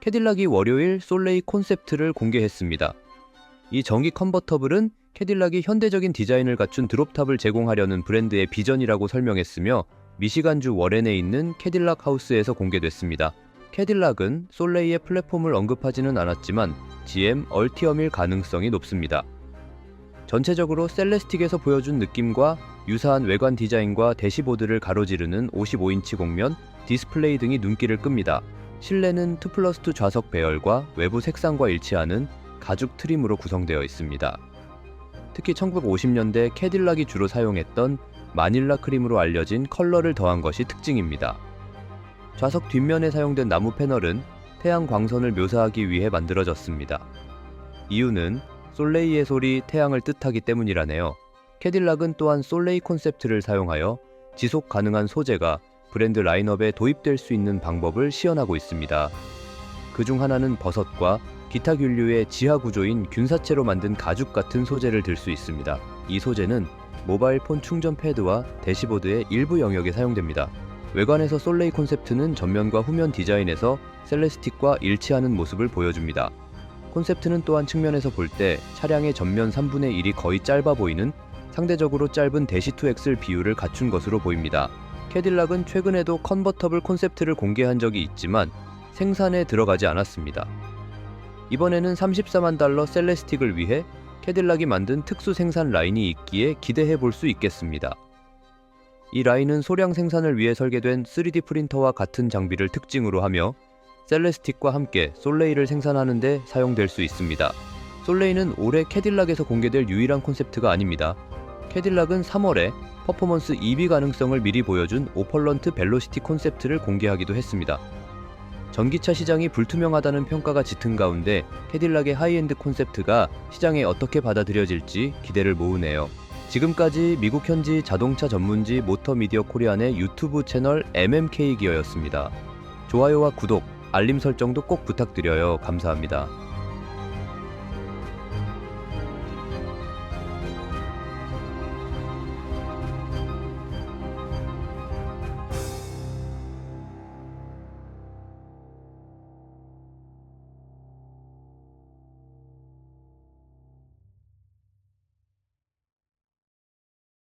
캐딜락이 월요일 솔레이 콘셉트를 공개했습니다. 이 전기 컨버터블은 캐딜락이 현대적인 디자인을 갖춘 드롭탑을 제공하려는 브랜드의 비전이라고 설명했으며 미시간주 워렌에 있는 캐딜락 하우스에서 공개됐습니다. 캐딜락은 솔레이의 플랫폼을 언급하지는 않았지만 GM 얼티엄일 가능성이 높습니다. 전체적으로 셀레스틱에서 보여준 느낌과 유사한 외관 디자인과 대시보드를 가로지르는 55인치 곡면, 디스플레이 등이 눈길을 끕니다. 실내는 2 플러스 2 좌석 배열과 외부 색상과 일치하는 가죽 트림으로 구성되어 있습니다. 특히 1950년대 캐딜락이 주로 사용했던 마닐라 크림으로 알려진 컬러를 더한 것이 특징입니다. 좌석 뒷면에 사용된 나무 패널은 태양 광선을 묘사하기 위해 만들어졌습니다. 이유는 솔레이의 소리 태양을 뜻하기 때문이라네요. 캐딜락은 또한 솔레이 콘셉트를 사용하여 지속 가능한 소재가 브랜드 라인업에 도입될 수 있는 방법을 시연하고 있습니다. 그 중 하나는 버섯과 기타 균류의 지하 구조인 균사체로 만든 가죽 같은 소재를 들 수 있습니다. 이 소재는 모바일 폰 충전 패드와 대시보드의 일부 영역에 사용됩니다. 외관에서 솔레이 콘셉트는 전면과 후면 디자인에서 셀레스틱과 일치하는 모습을 보여줍니다. 콘셉트는 또한 측면에서 볼 때 차량의 전면 3분의 1이 거의 짧아 보이는 상대적으로 짧은 대시2엑셀 비율을 갖춘 것으로 보입니다. 캐딜락은 최근에도 컨버터블 콘셉트를 공개한 적이 있지만 생산에 들어가지 않았습니다. 이번에는 34만 달러 셀레스틱을 위해 캐딜락이 만든 특수 생산 라인이 있기에 기대해 볼 수 있겠습니다. 이 라인은 소량 생산을 위해 설계된 3D 프린터와 같은 장비를 특징으로 하며 셀레스틱과 함께 솔레이를 생산하는 데 사용될 수 있습니다. 솔레이는 올해 캐딜락에서 공개될 유일한 콘셉트가 아닙니다. 캐딜락은 3월에 퍼포먼스 EV 가능성을 미리 보여준 오펄런트 벨로시티 콘셉트를 공개하기도 했습니다. 전기차 시장이 불투명하다는 평가가 짙은 가운데 캐딜락의 하이엔드 콘셉트가 시장에 어떻게 받아들여질지 기대를 모으네요. 지금까지 미국 현지 자동차 전문지 모터미디어 코리안의 유튜브 채널 MMK 기어였습니다. 좋아요와 구독, 알림 설정도 꼭 부탁드려요. 감사합니다.